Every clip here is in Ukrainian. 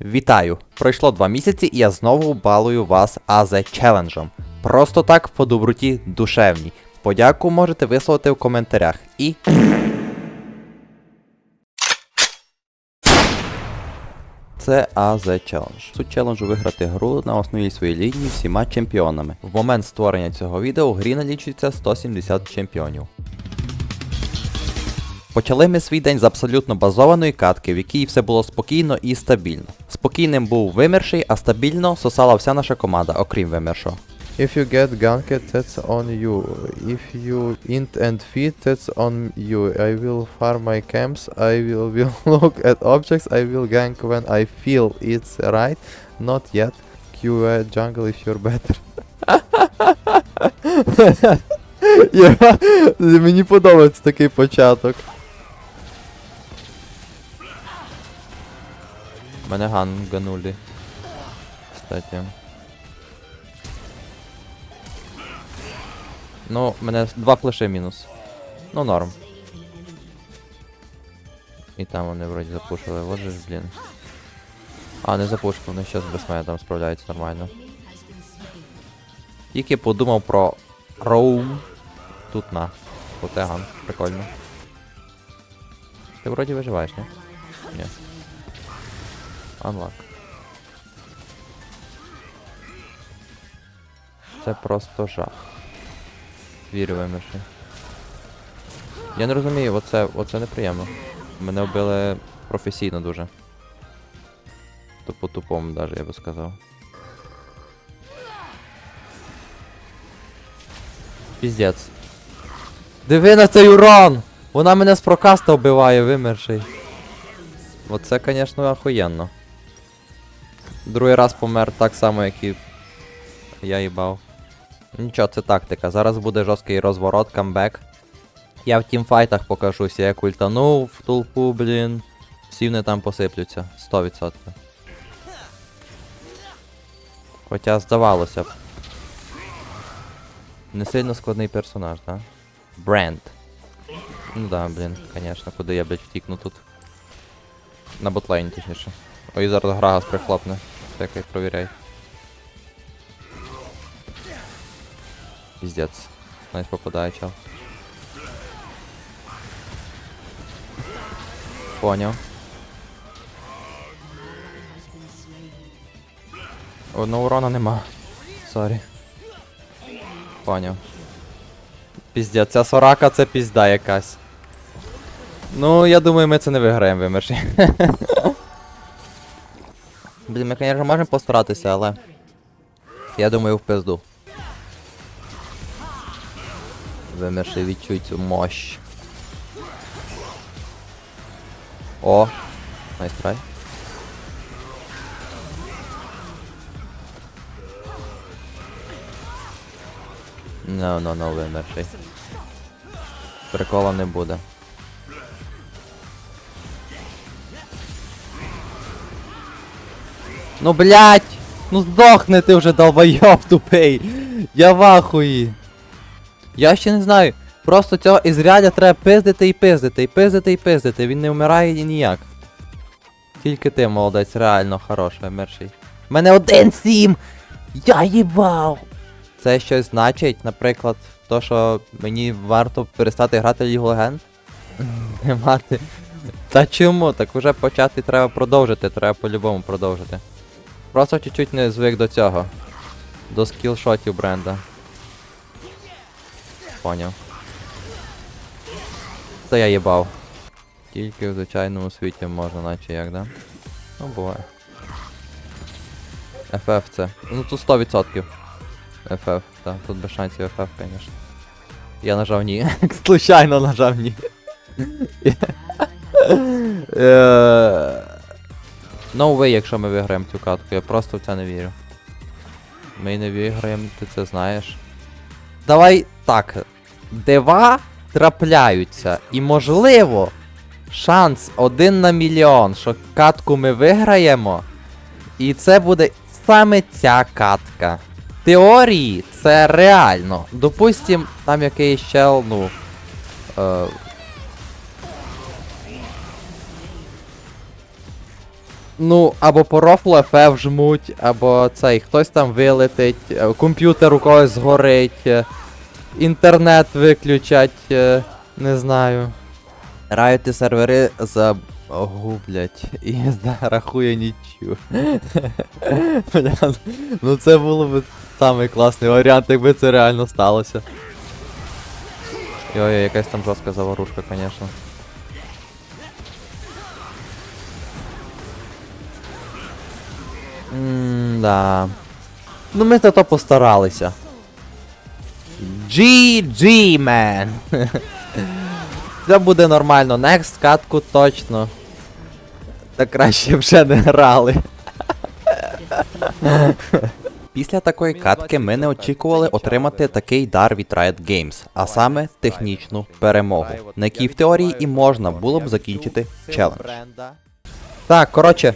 Вітаю! Пройшло два місяці і я знову балую вас азе челенджем. Просто так по доброті душевній. Подяку можете висловити в коментарях. І. Це AZ Challenge. Суть челенджу виграти гру на основі своєї лінії всіма чемпіонами. В момент створення цього відео в грі налічується 170 чемпіонів. Почали ми свій день з абсолютно базованої катки, в якій все було спокійно і стабільно. Спокійним був вимерший, а стабільно сосала вся наша команда, окрім вимершого. If you get ganked, that's on you. If you int and feed, that's on you. I will farm my camps, I will, will look at objects, I will gank when I feel it's right. Not yet. Q uh, jungle if you're better. Мені подобається такий початок. Мене ганганули. Кстати. Ну, мене два флеши мінус. Ну, норм. І там вони вроді запушили, вот же ж, блін. А, не запушили, вони щас без мене там справляються нормально. Тільки подумав про роум. Тут на. Потеган, прикольно. Ти вроді виживаєш, ні? Ні. Unlock. Це просто жах. Вірю вимерши. Я не розумію, оце, оце неприємно. Мене вбили професійно дуже. То по тупому даже, я би сказав. Піздець. Диви на цей урон! Вона мене з прокаста вбиває, вимерший. Оце, звісно, охуєнно. Другий раз помер так само, як і я їбав. Нічого, це тактика. Зараз буде жорсткий розворот, камбек. Я в тімфайтах покажуся, як ультанув в толпу, блін. Всі вони там посиплються. 100%. Хоча здавалося б. Не сильно складний персонаж, да? Бренд. Ну да, блін, звісно, куди я, блядь, втікну тут. На ботлейні, точніше. Ой, зараз Грагас прихлопне. Чекай, провіряй. Піздець. Навіть попадає чел. Поняв. Одного урона нема. Сорі. Поняв. Піздець, ця сорака це пізда якась. Ну, я думаю, ми це не виграємо вимерші. Блін, ми, звісно, можемо постаратися, але. Я думаю, в пизду. Вимерши відчуй цю мощь. О! Найс трай. No, no, no, вимерший. Прикола не буде. Ну блять! Ну здохни ти вже долбойоб тупий! Я в ахуї! Я ще не знаю. Просто цього ізрядя треба пиздити і пиздити, і пиздити і пиздити. Він не вмирає і ніяк. Тільки ти, молодець, реально хороший, мерший. Мене один сім! Я їбав! Це щось значить, наприклад, то, що мені варто перестати грати Лігу Легенд? Не мати. Та чому? Так уже почати треба продовжити, треба по-любому продовжити. Просто чуть-чуть не звик до цього. До скілшотів бренда. Поняв. Це я їбав. Тільки в звичайному світі можна, наче як, да? Ну, буває. FF це. Ну тут 100%. FF, так, тут без шансів FF, звісно. Я нажав ні. Случайно нажав ні. No way, якщо ми виграємо цю катку, я просто в це не вірю. Ми не виграємо, ти це знаєш. Давай так. Дива трапляються. І можливо, шанс один на мільйон, що катку ми виграємо. І це буде саме ця катка. Теорії це реально. Допустим, там якийсь чел, ну. Е, Ну, або по рофлу FF жмуть, або цей, хтось там вилетить, е, комп'ютер у когось згорить, е, інтернет виключать, е, не знаю. Раюти сервери загублять і зарахує нічю. Ну це було б самий класний варіант, якби це реально сталося. Йой, якась там жорстка заварушка, звісно. Мм-да. Ну ми зато постаралися. GG, man. Це буде нормально. Next катку точно. Та краще вже не грали. Після такої катки ми не очікували отримати такий дар від Riot Games, а саме технічну перемогу, на якій в теорії і можна було б закінчити челендж. Так, коротше,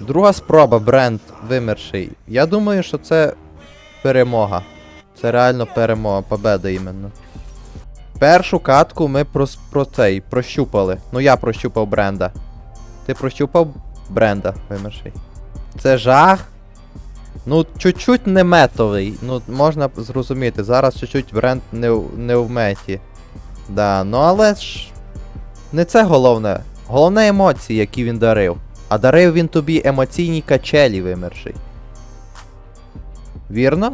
друга спроба бренд вимерший. Я думаю, що це перемога. Це реально перемога, победа іменно. Першу катку ми про, про цей прощупали. Ну я прощупав бренда. Ти прощупав бренда вимерший. Це жах. Ну, чуть-чуть не метовий. Ну, можна зрозуміти. Зараз чуть-чуть бренд не, не в меті. Да, ну але ж. Не це головне. Головне емоції, які він дарив. А дарив він тобі емоційні качелі вимерший. Вірно?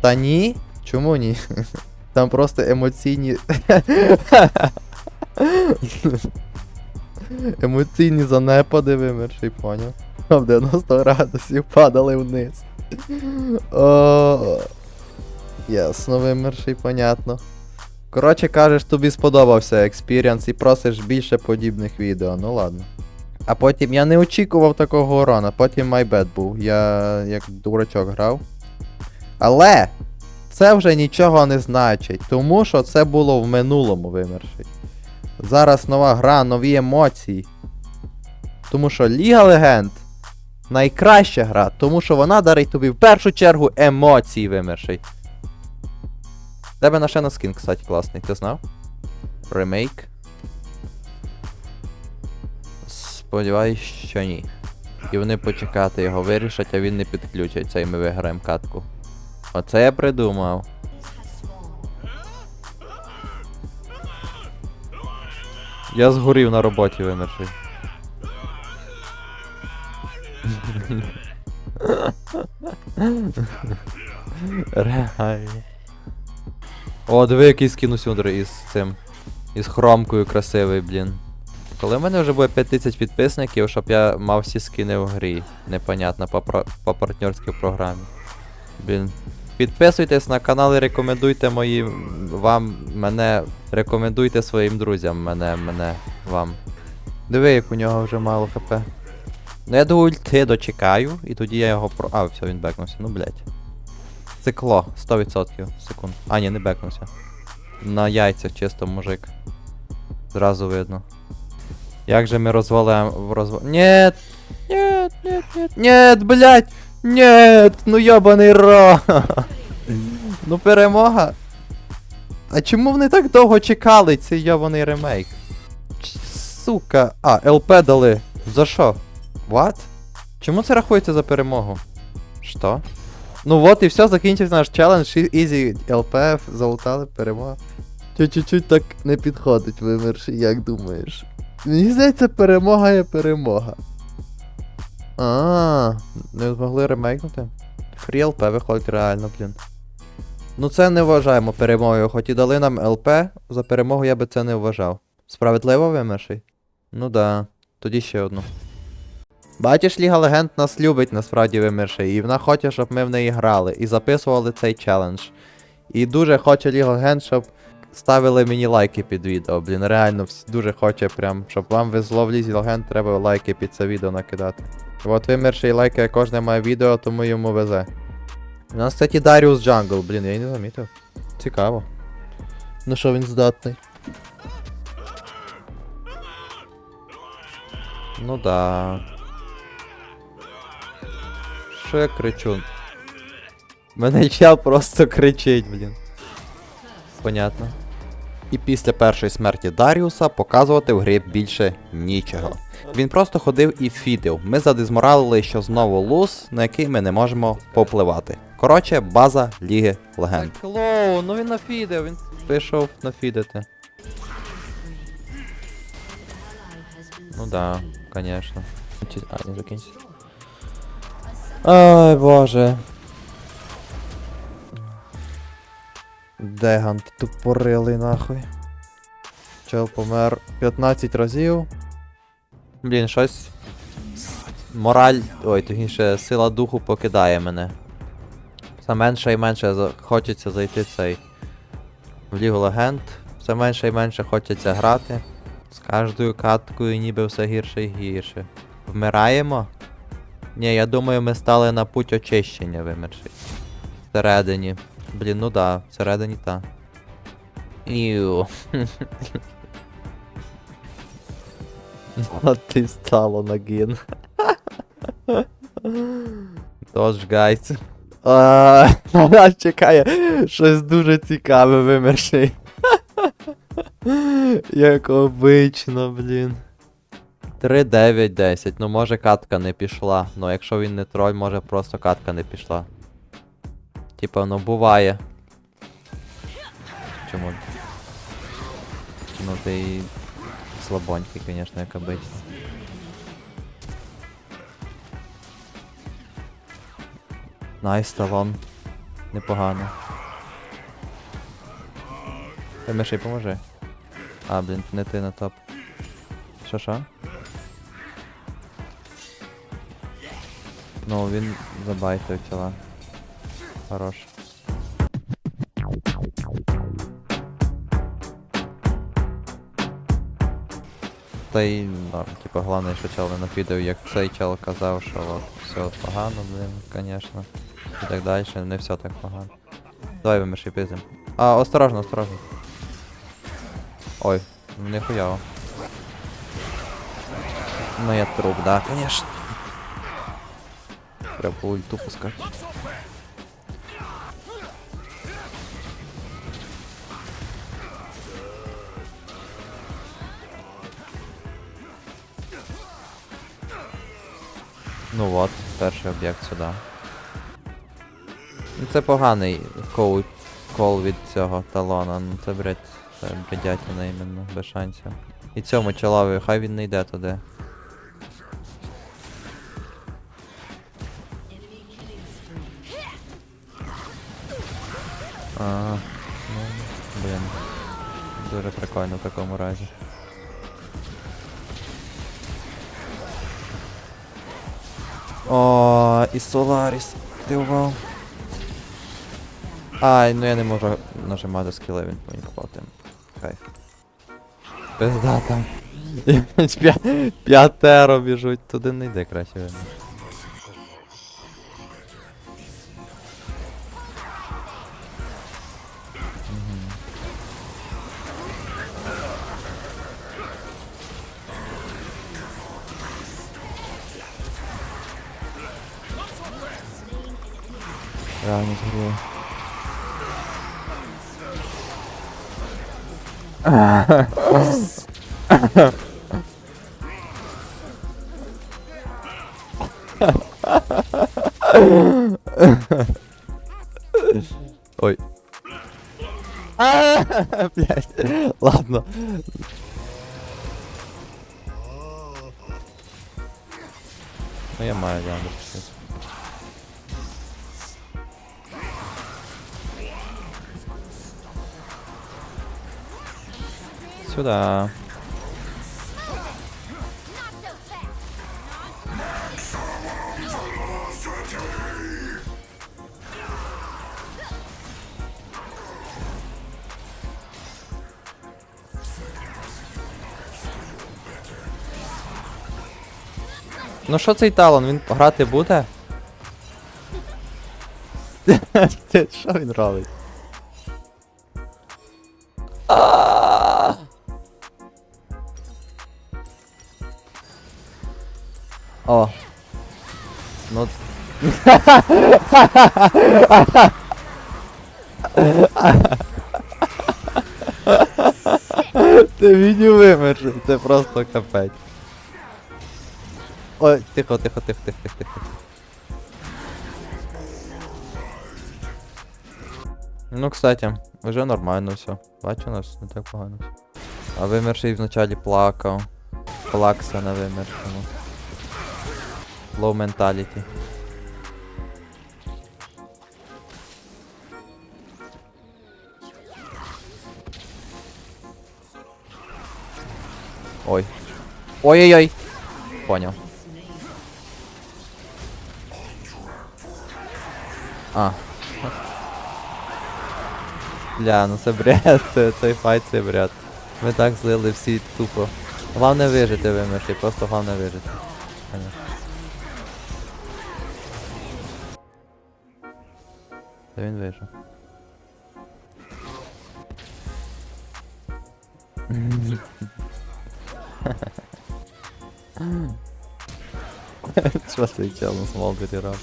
Та ні? Чому ні? Там просто емоційні. емоційні занепади вимерший, поняв? В 90 градусів падали вниз. О, ясно, вимерший, понятно. Коротше кажеш, тобі сподобався експіріанс і просиш більше подібних відео, ну ладно. А потім я не очікував такого урона, потім майбет був. Я як дурачок грав. Але це вже нічого не значить, тому що це було в минулому вимерший. Зараз нова гра, нові емоції. Тому що Ліга Легенд найкраща гра, тому що вона дарить тобі в першу чергу емоції вимерший. Тебе на ще на скін, кстати, класний, ти знав? Ремейк. Сподіваюсь, що ні. І вони почекати його вирішать, а він не підключиться, і ми виграємо катку. Оце я придумав. Я згорів на роботі вимерший. Реально. О, диви, який скину сюди із цим. Із хромкою красивий, блін. Коли в мене вже буде 5000 підписників, щоб я мав всі скини в грі. Непонятно, по, по партнерській програмі. Блін. Підписуйтесь на канал і рекомендуйте мої вам мене. Рекомендуйте своїм друзям мене, мене, вам. Диви, як у нього вже мало хп. Ну я до ульти дочекаю, і тоді я його про. А, все, він бекнувся, ну блять. Цикло, 100% секунд. А, ні, не бекнувся. На яйцях чисто мужик. Зразу видно. Як же ми розвалимо. Розв... Нет! Нет, нет, нет, нет, блять! Нет! Ну йобаний ро! ну перемога. А чому вони так довго чекали цей йобаний ремейк? Сука. А, ЛП дали. За що? What? Чому це рахується за перемогу? Що? Ну от і все, закінчився наш челендж. Ізі ЛПФ, залутали, перемога. Чуть-чуть так не підходить вимерший, як думаєш? Мені здається, перемога є перемога. А, не змогли ремейкнути? Фрі ЛП виходить реально, блін. Ну це не вважаємо перемогою, хоч і дали нам ЛП, за перемогу я би це не вважав. Справедливо вимерший? Ну да. Тоді ще одну. Бачиш, Ліга Легенд нас любить насправді вимерший, і вона хоче, щоб ми в неї грали і записували цей челендж. І дуже хоче Ліга Легенд, щоб ставили мені лайки під відео. Блін, реально дуже хоче прям, щоб вам везло в Лізі Легенд, треба лайки під це відео накидати. От вимерший лайкає кожне моє відео, тому йому везе. У нас, кстати, Даріус Джангл, блін, я й не замітив. Цікаво. Ну що він здатний? Ну да. Що я кричу? Мене чел просто кричить, блін. Понятно. І після першої смерті Даріуса показувати в грі більше нічого. Він просто ходив і фідив. Ми задизморалили, що знову луз, на який ми не можемо попливати. Коротше, база Ліги Легенд. Клоу, ну він нафідив, він пішов нафідити. Ну да, конечно. А, не закінчить. Ай, боже. Дегант тупорилий нахуй. Чел помер 15 разів. Блін, щось. Мораль. Ой, точніше, сила духу покидає мене. Все менше і менше хочеться зайти цей. В Лігу Легенд. Все менше і менше хочеться грати. З кожною каткою ніби все гірше і гірше. Вмираємо? Ні, я думаю, ми стали на путь очищення вимерши. Всередині. Блін, ну да, всередині та. Іу. От ти стало нагін. Тож, гайс. А, нас чекає щось дуже цікаве вимерший. Як обично, блін. 3-9-10. Ну може катка не пішла. Ну якщо він не троль, може просто катка не пішла. Типа, ну буває. Чому? Ну ти і слабонький, звісно, як обично. Найс, талон. Непогано. Ти Мишей, поможи. А, блін, не ти на топ. Що Ну, він забайтив тіла. Хорош. Та й норм, типа головне, що чел не напідав, як цей чел казав, що от все погано, блин, конечно. І так далі, не все так погано. Давай виміши пиздим. А, осторожно, осторожно. Ой, не хуяво. Ну я труп, да, конечно. Треба по ульту пускати. Ну от, перший об'єкт сюди. Ну це поганий кол, кол від цього талона. Ну це блять, це бредятина іменно, без шансів. І цьому чолові, хай він не йде туди. А, ну, блін. Дуже прикольно в такому разі. О, і Соларіс. Ти ував. Ай, ну я не можу нажимати скіли, він повинен попати. Кайф. Пизда там. П'ятеро біжуть, туди не йде краще Реально згоріло. Ой. Блять. Ладно. Ну я маю щось. Сюда. Ну що цей талон, він грати буде? Що він робить? Ну. Ти відео вимерши, це просто капець. Ой, тихо, тихо, тихо, тихо, тихо. Ну, кстати, вже нормально все. Бачу, нас не так погано. А вимерший вначалі плакав. Плакса на вимершому. Low mentality. Ой. Ой-ой-ой. Понял. А. Бля, ну це бред, цей файт це бред. Ми так злили всі тупо. Главне вижити вимерші, просто головне вижити. Понятно. Та він вижив. Що цей чел на смолбері раб?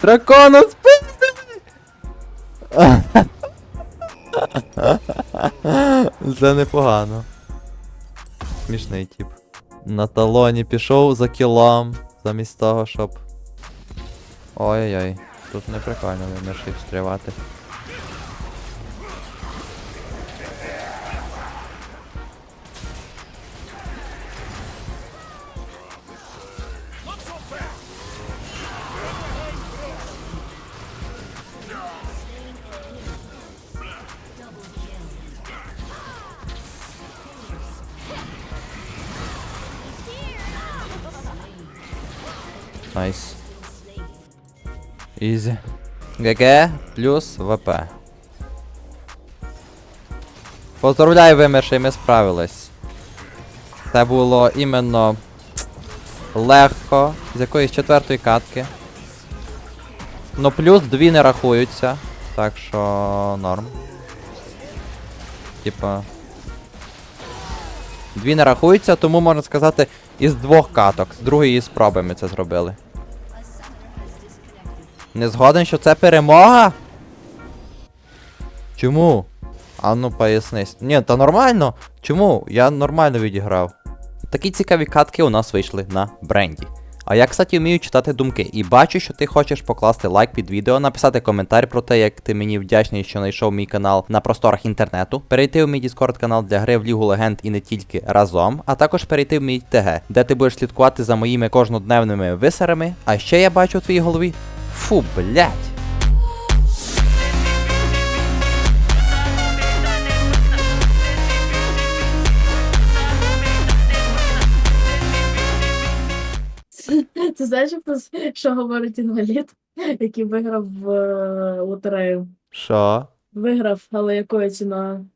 Дракона спиздили! Це непогано. Смішний тип. На талоні пішов за кілом, замість того, щоб. Ой-ой-ой, тут не прикольно вимершив стрівати. Найс. Ізі. ГГ плюс ВП. Поздравляю, вимерший, ми справились. Це було іменно легко, з якоїсь четвертої катки. Ну плюс дві не рахуються. Так що норм. Типа. Дві не рахуються, тому можна сказати, із двох каток. З другої спроби ми це зробили. Не згоден, що це перемога? Чому? А ну пояснись. Ні, та нормально. Чому? Я нормально відіграв. Такі цікаві катки у нас вийшли на бренді. А я, кстати, вмію читати думки і бачу, що ти хочеш покласти лайк під відео, написати коментар про те, як ти мені вдячний, що знайшов мій канал на просторах інтернету, перейти в мій Discord канал для гри в Лігу Легенд і не тільки разом, а також перейти в мій ТГ, де ти будеш слідкувати за моїми кожнодневними висерами. А ще я бачу в твоїй голові. Фу, блять. Ти знаєш, що говорить інвалід, який виграв в е, лотерею? Що? Виграв, але якою ціною?